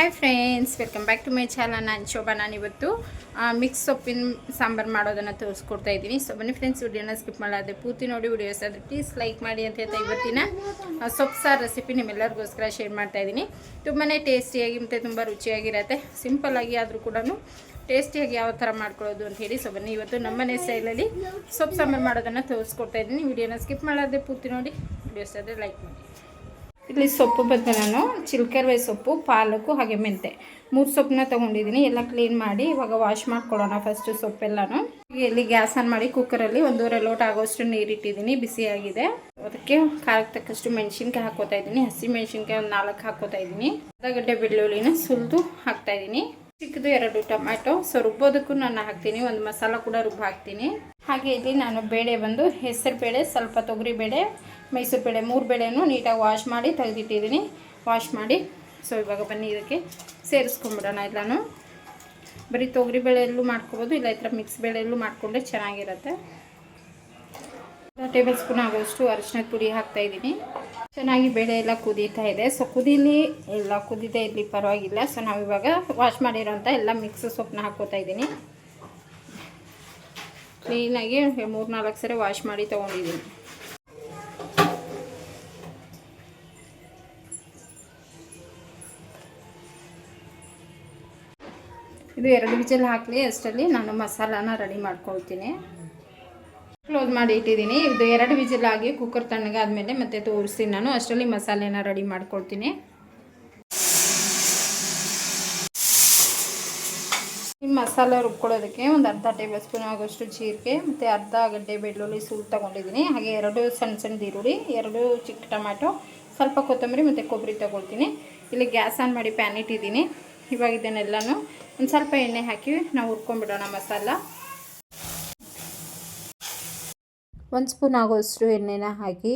Hi friends welcome back to my channel ನಾನು ಶೋಭಾ, ನಾನು ಇವತ್ತು ಮಿಕ್ಸ್ ಸೊಪ್ಪಿನ ಸಾಂಬಾರು ಮಾಡೋದನ್ನು ತೋರಿಸ್ಕೊಡ್ತಾ ಇದ್ದೀನಿ. ಸೊ ಬನ್ನಿ ಫ್ರೆಂಡ್ಸ್ ವಿಡಿಯೋನ ಸ್ಕಿಪ್ ಮಾಡೋದೇ ಪೂರ್ತಿ ನೋಡಿ ವಿಡಿಯೋಸ್ ಆದರೆ ಪ್ಲೀಸ್ ಲೈಕ್ ಮಾಡಿ ಅಂತ ಹೇಳ್ತಾ ಇವತ್ತಿನ ಸೊಪ್ಪು ಸಾರು ರೆಸಿಪಿ ನಿಮ್ಮೆಲ್ಲರಿಗೋಸ್ಕರ ಶೇರ್ ಮಾಡ್ತಾ ಇದ್ದೀನಿ. ತುಂಬಾ ಟೇಸ್ಟಿಯಾಗಿ ಮತ್ತು ತುಂಬ ರುಚಿಯಾಗಿರುತ್ತೆ. ಸಿಂಪಲ್ಲಾಗಿ ಆದರೂ ಕೂಡ ಟೇಸ್ಟಿಯಾಗಿ ಯಾವ ಥರ ಮಾಡ್ಕೊಳ್ಳೋದು ಅಂತ ಹೇಳಿ. ಸೊ ಬನ್ನಿ ಇವತ್ತು ನಮ್ಮನೆ ಸ್ಟೈಲಲ್ಲಿ ಸೊಪ್ಪು ಸಾಂಬಾರು ಮಾಡೋದನ್ನು ತೋರಿಸ್ಕೊಡ್ತಾ ಇದ್ದೀನಿ. ವಿಡಿಯೋನ ಸ್ಕಿಪ್ ಮಾಡಲಾದೆ ಪೂರ್ತಿ ನೋಡಿ. ವಿಡಿಯೋಸ್ ಆದರೆ ಲೈಕ್ ಮಾಡಿ. ಇಲ್ಲಿ ಸೊಪ್ಪು ಬಂದು ನಾನು, ಚಿಲ್ಕರ್ವೆ ಸೊಪ್ಪು, ಪಾಲಕು ಹಾಗೆ ಮೆಂತೆ. ಮೂರು ಸೊಪ್ಪನ್ನ ತೊಗೊಂಡಿದ್ದೀನಿ, ಎಲ್ಲ ಕ್ಲೀನ್ ಮಾಡಿ ಇವಾಗ ವಾಶ್ ಮಾಡ್ಕೊಳ್ಳೋಣ ಫಸ್ಟು ಸೊಪ್ಪೆಲ್ಲಾನು. ಇಲ್ಲಿ ಗ್ಯಾಸ್ ಆನ್ ಮಾಡಿ ಕುಕ್ಕರಲ್ಲಿ ಒಂದೂವರೆ ಲೋಟ ಆಗೋಷ್ಟು ನೀರಿಟ್ಟಿದ್ದೀನಿ ಬಿಸಿಯಾಗಿದೆ ಅದಕ್ಕೆ ಖಾರಕ್ಕೆ ತಕ್ಕಷ್ಟು ಮೆಣಸಿನ್ಕಾಯಿ ಹಾಕೋತಾ ಇದ್ದೀನಿ, ಹಸಿ ಮೆಣಸಿನ್ಕಾಯಿ ಒಂದು ನಾಲ್ಕು ಹಾಕೋತಾ ಇದ್ದೀನಿ. ಅರ್ಧ ಗಡ್ಡೆ ಬೆಳ್ಳುಳ್ಳಿನ ಸುಲಿದು ಹಾಕ್ತಾ ಇದ್ದೀನಿ. ಚಿಕ್ಕದು ಎರಡು ಟೊಮ್ಯಾಟೊ. ಸೊ ರುಬ್ಬೋದಕ್ಕೂ ನಾನು ಹಾಕ್ತೀನಿ. ಒಂದು ಮಸಾಲ ಕೂಡ ರುಬ್ಬ ಹಾಕ್ತೀನಿ. ಹಾಗೆ ಇಲ್ಲಿ ನಾನು ಬೇಳೆ ಬಂದು ಹೆಸರು ಬೇಳೆ, ಸ್ವಲ್ಪ ತೊಗರಿ ಬೇಳೆ, ಮೈಸೂರು ಬೇಳೆ, ಮೂರು ಬೇಳೆನೂ ನೀಟಾಗಿ ವಾಶ್ ಮಾಡಿ ತೆಗೆದಿಟ್ಟಿದ್ದೀನಿ. ವಾಶ್ ಮಾಡಿ. ಸೊ ಇವಾಗ ಬನ್ನಿ ಇದಕ್ಕೆ ಸೇರಿಸ್ಕೊಂಬಿಡೋಣ ಎಲ್ಲನೂ. ಬರೀ ತೊಗರಿ ಬೇಳೆಯಲ್ಲೂ ಮಾಡ್ಕೊಬೋದು, ಇಲ್ಲ ಈ ಥರ ಮಿಕ್ಸ್ ಬೇಳೆಯಲ್ಲೂ ಮಾಡಿಕೊಂಡ್ರೆ ಚೆನ್ನಾಗಿರುತ್ತೆ. ಟೇಬಲ್ ಸ್ಪೂನ್ ಆಗೋಷ್ಟು ಅರಿಶಿನದ ಪುಡಿ ಹಾಕ್ತಾ ಇದ್ದೀನಿ. ಚೆನ್ನಾಗಿ ಬೇಳೆ ಎಲ್ಲ ಕುದೀತಾ ಇದೆ. ಸೊ ಕುದೀಲಿ ಎಲ್ಲ ಕುದಿದೆ, ಇಲ್ಲಿ ಪರವಾಗಿಲ್ಲ. ಸೊ ನಾವು ಇವಾಗ ವಾಶ್ ಮಾಡಿರೋಂಥ ಎಲ್ಲ ಮಿಕ್ಸ್ ಸೊಪ್ಪನ್ನ ಹಾಕೋತಾ ಇದ್ದೀನಿ. ಕ್ಲೀನಾಗಿ ಮೂರು ನಾಲ್ಕು ಸರಿ ವಾಶ್ ಮಾಡಿ ತೊಗೊಂಡಿದ್ದೀನಿ. ಇದು ಎರಡು ವಿಜಲ್ ಹಾಕಲಿ, ಅಷ್ಟರಲ್ಲಿ ನಾನು ಮಸಾಲಾನ ರೆಡಿ ಮಾಡ್ಕೊಳ್ತೀನಿ. ಕ್ಲೋಸ್ ಮಾಡಿ ಇಟ್ಟಿದ್ದೀನಿ. ಇದು ಎರಡು ವಿಜಿಲ್ ಆಗಿ ಕುಕ್ಕರ್ ತಣ್ಣಗಾದ್ಮೇಲೆ ಮತ್ತೆ ತೋರಿಸ್ತೀನಿ ನಾನು. ಅಷ್ಟರಲ್ಲಿ ಮಸಾಲೆನ ರೆಡಿ ಮಾಡ್ಕೊಳ್ತೀನಿ ಈ ಮಸಾಲೆ ರುಬ್ಕೊಳ್ಳೋದಕ್ಕೆ ಒಂದು ಅರ್ಧ ಟೇಬಲ್ ಸ್ಪೂನ್ ಆಗೋಷ್ಟು ಜೀರಿಗೆ, ಮತ್ತು ಅರ್ಧ ಗಡ್ಡೆ ಬೆಳ್ಳುಳ್ಳಿ ಸೂಪ್ ತೊಗೊಂಡಿದ್ದೀನಿ. ಹಾಗೆ ಎರಡು ಸಣ್ಣ ಸಣ್ಣ ಈರುಳ್ಳಿ, ಎರಡು ಚಿಕ್ಕ ಟೊಮ್ಯಾಟೊ ಸ್ವಲ್ಪ ಕೊತ್ತಂಬರಿ ಮತ್ತು ಕೊಬ್ಬರಿ ತೊಗೊಳ್ತೀನಿ. ಇಲ್ಲಿ ಗ್ಯಾಸ್ ಆನ್ ಮಾಡಿ ಪ್ಯಾನ್ ಇಟ್ಟಿದ್ದೀನಿ. ಇವಾಗ ಇದನ್ನೆಲ್ಲನೂ ಒಂದು ಸ್ವಲ್ಪ ಎಣ್ಣೆ ಹಾಕಿ ನಾವು ಹುರ್ಕೊಂಡ್ಬಿಡೋಣ ಮಸಾಲ. ಒಂದು ಸ್ಪೂನ್ ಆಗೋಷ್ಟು ಎಣ್ಣೆನ ಹಾಕಿ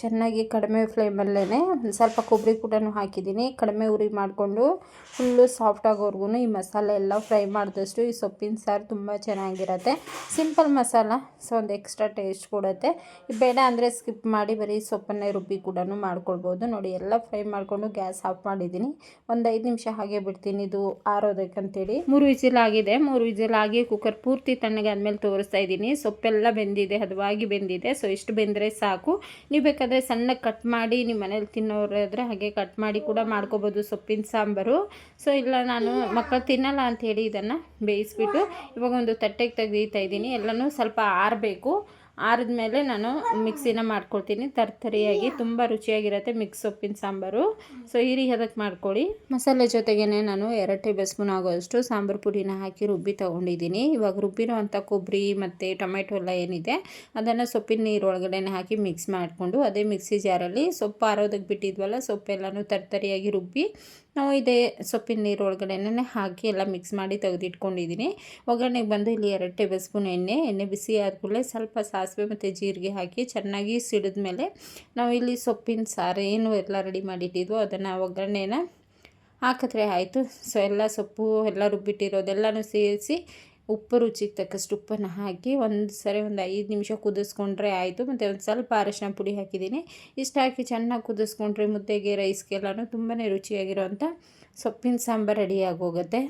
ಚೆನ್ನಾಗಿ ಕಡಿಮೆ ಫ್ಲೇಮಲ್ಲೇ ಒಂದು ಸ್ವಲ್ಪ ಕೊಬ್ಬರಿ ಕೂಡ ಹಾಕಿದ್ದೀನಿ. ಕಡಿಮೆ ಉರಿ ಮಾಡಿಕೊಂಡು ಫುಲ್ಲು ಸಾಫ್ಟ್ ಆಗೋರ್ಗು ಈ ಮಸಾಲೆ ಎಲ್ಲ ಫ್ರೈ ಮಾಡಿದಷ್ಟು ಈ ಸೊಪ್ಪಿನ ಸಾರು ತುಂಬ ಚೆನ್ನಾಗಿರುತ್ತೆ. ಸಿಂಪಲ್ ಮಸಾಲ ಸೊ ಒಂದು ಎಕ್ಸ್ಟ್ರಾ ಟೇಸ್ಟ್ ಕೊಡುತ್ತೆ. ಬೇಡ ಅಂದರೆ ಸ್ಕಿಪ್ ಮಾಡಿ ಬರೀ ಸೊಪ್ಪನ್ನೇ ರುಬ್ಬಿ ಕೂಡ ಮಾಡ್ಕೊಳ್ಬೋದು. ನೋಡಿ, ಎಲ್ಲ ಫ್ರೈ ಮಾಡಿಕೊಂಡು ಗ್ಯಾಸ್ ಆಫ್ ಮಾಡಿದ್ದೀನಿ. ಒಂದು ಐದು ನಿಮಿಷ ಹಾಗೆ ಬಿಡ್ತೀನಿ ಇದು ಆರೋದಕ್ಕಂತೇಳಿ. ಮೂರು ವಿಜಿಲ್ ಆಗಿದೆ. ಮೂರು ವಿಜಿಲ್ ಆಗಿ ಕುಕ್ಕರ್ ಪೂರ್ತಿ ತಣ್ಣಗೆ ಆದಮೇಲೆ ತೋರಿಸ್ತಾ ಇದ್ದೀನಿ. ಸೊಪ್ಪೆಲ್ಲ ಬೆಂದಿದೆ, ಹದವಾಗಿ ಬೆಂದಿದೆ ಸೊ ಇಷ್ಟು ಬೆಂದರೆ ಸಾಕು. ನೀವು ಬೇಕಾದರೆ ಸಣ್ಣ ಕಟ್ ಮಾಡಿ ನಿಮ್ಮ ಮನೇಲಿ ತಿನ್ನೋರಾದರೆ ಹಾಗೆ ಕಟ್ ಮಾಡಿ ಕೂಡ ಮಾಡ್ಕೋಬೋದು ಸೊಪ್ಪಿನ ಸಾಂಬಾರು. ಸೊ ಇಲ್ಲ, ನಾನು ಮಕ್ಕಳು ತಿನ್ನಲ್ಲ ಅಂತ ಹೇಳಿ ಇದನ್ನು ಬೇಯಿಸ್ಬಿಟ್ಟು ಇವಾಗ ಒಂದು ತಟ್ಟೆಗೆ ತೆಗೀತಾ ಇದ್ದೀನಿ. ಎಲ್ಲನೂ ಸ್ವಲ್ಪ ಆರಬೇಕು. ಆರಿದ್ಮೇಲೆ ನಾನು ಮಿಕ್ಸಿನ ಮಾಡ್ಕೊಳ್ತೀನಿ. ತರ್ತರಿಯಾಗಿ ತುಂಬ ರುಚಿಯಾಗಿರುತ್ತೆ ಮಿಕ್ಸ್ ಸೊಪ್ಪಿನ ಸಾಂಬಾರು. ಸೊ ಈ ರೀತಿ ಅದಕ್ಕೆ ಮಾಡ್ಕೊಳ್ಳಿ. ಮಸಾಲೆ ಜೊತೆಗೇ ನಾನು ಎರಡು ಟೇಬಲ್ ಸ್ಪೂನ್ ಆಗೋಷ್ಟು ಸಾಂಬಾರು ಪುಡಿನ ಹಾಕಿ ರುಬ್ಬಿ ತೊಗೊಂಡಿದ್ದೀನಿ. ಇವಾಗ ರುಬ್ಬಿರೋ ಅಂಥ ಕೊಬ್ಬರಿ ಮತ್ತು ಟೊಮೆಟೊ ಎಲ್ಲ ಏನಿದೆ, ಅದನ್ನು ಸೊಪ್ಪಿನ ನೀರು ಒಳಗಡೆ ಹಾಕಿ ಮಿಕ್ಸ್ ಮಾಡಿಕೊಂಡು ಅದೇ ಮಿಕ್ಸಿ ಜಾರಲ್ಲಿ ಸೊಪ್ಪು ಆರೋದಕ್ಕೆ ಬಿಟ್ಟಿದ್ವಲ್ಲ, ಸೊಪ್ಪೆಲ್ಲನೂ ತರ್ತರಿಯಾಗಿ ರುಬ್ಬಿ ನಾವು ಇದೇ ಸೊಪ್ಪಿನ ನೀರು ಒಳಗಡೆನೇ ಹಾಕಿ ಎಲ್ಲ ಮಿಕ್ಸ್ ಮಾಡಿ ತೆಗೆದಿಟ್ಕೊಂಡಿದ್ದೀನಿ. ಒಗ್ಗರಣೆಗೆ ಬಂದು ಇಲ್ಲಿ ಎರಡು ಟೇಬಲ್ ಸ್ಪೂನ್ ಎಣ್ಣೆ ಎಣ್ಣೆ ಬಿಸಿ ಆದಕೂಡಲೇ ಸ್ವಲ್ಪ ಸಾಸಿವೆ ಮತ್ತು ಜೀರಿಗೆ ಹಾಕಿ ಚೆನ್ನಾಗಿ ಸಿಡಿದ ಮೇಲೆ ನಾವು ಇಲ್ಲಿ ಸೊಪ್ಪಿನ ಸಾರು ಏನು ಎಲ್ಲ ರೆಡಿ ಮಾಡಿಟ್ಟಿದ್ವೋ ಅದನ್ನು ಒಗ್ಗರಣೆನ ಹಾಕಿದ್ರೆ ಆಯಿತು. ಸೊ ಎಲ್ಲ ಸೊಪ್ಪು ಎಲ್ಲ ರುಬ್ಬಿಟ್ಟಿರೋದೆಲ್ಲನೂ ಸೇರಿಸಿ ಉಪ್ಪು ರುಚಿಗೆ ತಕ್ಕಷ್ಟು ಉಪ್ಪನ್ನು ಹಾಕಿ ಒಂದು ಸರಿ ಒಂದು ಐದು ನಿಮಿಷ ಕುದಿಸ್ಕೊಂಡ್ರೆ ಆಯಿತು. ಮತ್ತು ಒಂದು ಸ್ವಲ್ಪ ಅರಶಿನ ಪುಡಿ ಹಾಕಿದ್ದೀನಿ. ಇಷ್ಟು ಹಾಕಿ ಚೆನ್ನಾಗಿ ಕುದಿಸ್ಕೊಂಡ್ರೆ ಮುದ್ದೆಗೆ ರೈಸ್ಗೆಲ್ಲನೂ ತುಂಬಾ ರುಚಿಯಾಗಿರೋಂಥ ಸೊಪ್ಪಿನ ಸಾಂಬಾರು ರೆಡಿಯಾಗಿ ಹೋಗುತ್ತೆ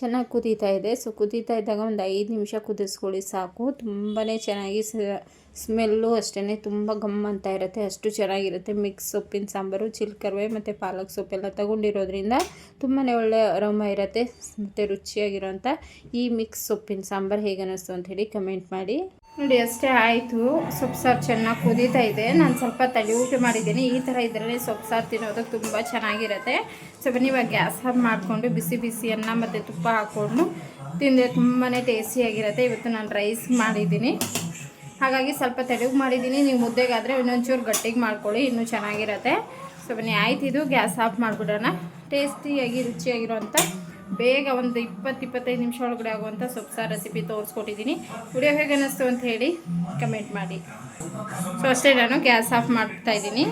ಚೆನ್ನಾಗಿ ಕುದೀತಾ ಇದೆ. ಸೊ ಕುದೀತಾ ಇದ್ದಾಗ ಒಂದು ಐದು ನಿಮಿಷ ಕುದಿಸ್ಕೊಳ್ಳಿ. ಸಾಕು. ತುಂಬಾ ಚೆನ್ನಾಗಿ ಸ್ಮೆಲ್ಲು ಅಷ್ಟೇ ತುಂಬ ಗಮ್ ಅಂತ ಇರುತ್ತೆ. ಅಷ್ಟು ಚೆನ್ನಾಗಿರುತ್ತೆ. ಮಿಕ್ಸ್ ಸೊಪ್ಪಿನ ಸಾಂಬಾರು, ಚಿಲ್ಕರ್ವೆ ಮತ್ತು ಪಾಲಕ್ ಸೊಪ್ಪೆಲ್ಲ ತಗೊಂಡಿರೋದ್ರಿಂದ ತುಂಬಾ ಒಳ್ಳೆ ಅರೋಮ ಇರುತ್ತೆ. ಮತ್ತು ರುಚಿಯಾಗಿರೋಂಥ ಈ ಮಿಕ್ಸ್ ಸೊಪ್ಪಿನ ಸಾಂಬಾರು ಹೇಗೆ ಅಂತ ಹೇಳಿ ಕಮೆಂಟ್ ಮಾಡಿ. ನೋಡಿ, ಅಷ್ಟೇ ಆಯಿತು. ಸೊಪ್ಪು ಸಾರು ಚೆನ್ನಾಗಿ ಕುದೀತಾ ಇದೆ. ನಾನು ಸ್ವಲ್ಪ ತಲೆ ಊಟ ಮಾಡಿದ್ದೀನಿ. ಈ ಥರ ಇದರಲ್ಲಿ ಸೊಪ್ಪು ಸಾರು ತಿನ್ನೋದಕ್ಕೆ ತುಂಬ ಚೆನ್ನಾಗಿರುತ್ತೆ. ಸೊ ಬನ್ನಿ ಇವಾಗ ಗ್ಯಾಸ್ ಆಫ್ ಮಾಡಿಕೊಂಡು ಬಿಸಿ ಬಿಸಿ ಅನ್ನ ಮತ್ತು ತುಪ್ಪ ಹಾಕ್ಕೊಂಡು ತಿಂದರೆ ತುಂಬಾ ಟೇಸ್ಟಿಯಾಗಿರುತ್ತೆ ಇವತ್ತು ನಾನು ರೈಸ್ ಮಾಡಿದ್ದೀನಿ. ಹಾಗಾಗಿ ಸ್ವಲ್ಪ ತೆಳುಗೆ ಮಾಡಿದ್ದೀನಿ. ನೀವು ಮುದ್ದೆಗಾದರೆ ಇನ್ನೊಂಚೂರು ಗಟ್ಟಿಗೆ ಮಾಡ್ಕೊಳ್ಳಿ. ಇನ್ನೂ ಚೆನ್ನಾಗಿರುತ್ತೆ. ಸೊ ಬನ್ನಿ ಆಯ್ತು ಇದು, ಗ್ಯಾಸ್ ಆಫ್ ಮಾಡಿಬಿಡೋಣ. ಟೇಸ್ಟಿಯಾಗಿ ರುಚಿಯಾಗಿರೋಂಥ ಬೇಗ ಒಂದು ಇಪ್ಪತ್ತು ಇಪ್ಪತ್ತೈದು ನಿಮಿಷ ಒಳಗಡೆ ಆಗುವಂಥ ಸೊಪ್ಪು ಸಾರು ರೆಸಿಪಿ ತೋರಿಸ್ಕೊಟ್ಟಿದ್ದೀನಿ. ವಿಡಿಯೋ ಹೇಗೆ ಅನ್ನಿಸ್ತು ಅಂತ ಹೇಳಿ ಕಮೆಂಟ್ ಮಾಡಿ. ಸೊ ಅಷ್ಟೇ ನಾನು ಗ್ಯಾಸ್ ಆಫ್ ಮಾಡ್ತಾ ಇದ್ದೀನಿ.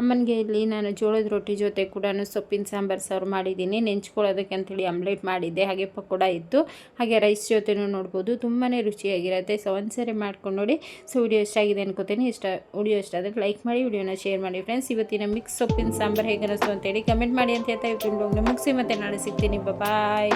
ಅಮ್ಮನಿಗೆ ಇಲ್ಲಿ ನಾನು ಜೋಳದ ರೊಟ್ಟಿ ಜೊತೆ ಕೂಡ ಸೊಪ್ಪಿನ ಸಾಂಬಾರು ಸಾರು ಮಾಡಿದ್ದೀನಿ. ನೆಂಚ್ಕೊಳ್ಳೋದಕ್ಕೆ ಅಂಥೇಳಿ ಆಮ್ಲೆಟ್ ಮಾಡಿದ್ದೆ. ಹಾಗೆ ಪಕೋಡ ಇತ್ತು. ಹಾಗೆ ರೈಸ್ ಜೊತೆನೂ ನೋಡ್ಬೋದು. ತುಂಬಾ ರುಚಿಯಾಗಿರುತ್ತೆ. ಸೊ ಒಂದ್ಸರಿ ಮಾಡ್ಕೊಂಡು ನೋಡಿ. ಸೊ ವಿಡಿಯೋ ಇಷ್ಟ ಆಗಿದೆ ಅನ್ಕೋತೀನಿ. ಇಷ್ಟ ವಿಡಿಯೋ ಇಷ್ಟ ಆದರೆ ಲೈಕ್ ಮಾಡಿ ವಿಡಿಯೋನ ಶೇರ್ ಮಾಡಿ ಫ್ರೆಂಡ್ಸ್ ಇವತ್ತಿನ ಮಿಕ್ಸ್ ಸೊಪ್ಪಿನ ಸಾಂಬಾರು ಹೇಗೆ ಅನ್ನಿಸ್ತು ಅಂತೇಳಿ ಕಮೆಂಟ್ ಮಾಡಿ ಅಂತ ಹೇಳ್ತಾ ಇವತ್ತಿನ ಮುಗಿಸಿ ಮತ್ತೆ ನಾಳೆ ಸಿಗ್ತೀನಿ. ಬಾಯ್